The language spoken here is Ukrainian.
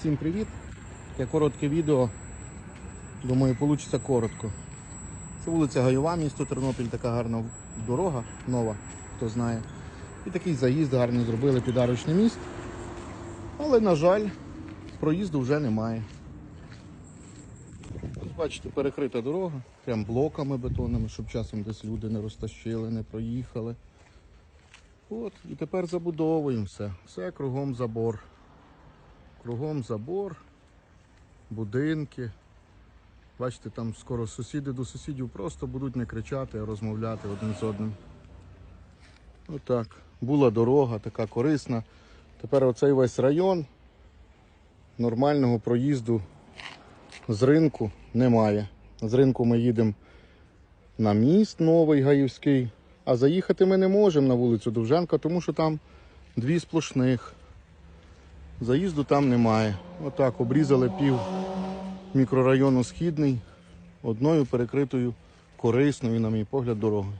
Всім привіт! Таке коротке відео. Думаю, вийде коротко. Це вулиця Гайова, місто Тернопіль, така гарна дорога, нова, хто знає. І такий заїзд гарний зробили під міст. Але, на жаль, проїзду вже немає. Бачите, перекрита дорога, прям блоками бетонними, щоб часом десь люди не розтащили, не проїхали. От, і тепер забудовуємо все. Все кругом забор. Кругом забор, будинки. Бачите, там скоро сусіди до сусідів просто будуть не кричати, а розмовляти один з одним. Отак. Була дорога, така корисна. Тепер оцей весь район нормального проїзду з ринку немає. З ринку ми їдемо на міст новий Гаївський, а заїхати ми не можемо на вулицю Довженка, тому що там дві сплошних. Заїзду там немає. Отак обрізали пів мікрорайону Східний одною перекритою корисною, на мій погляд, дорогою.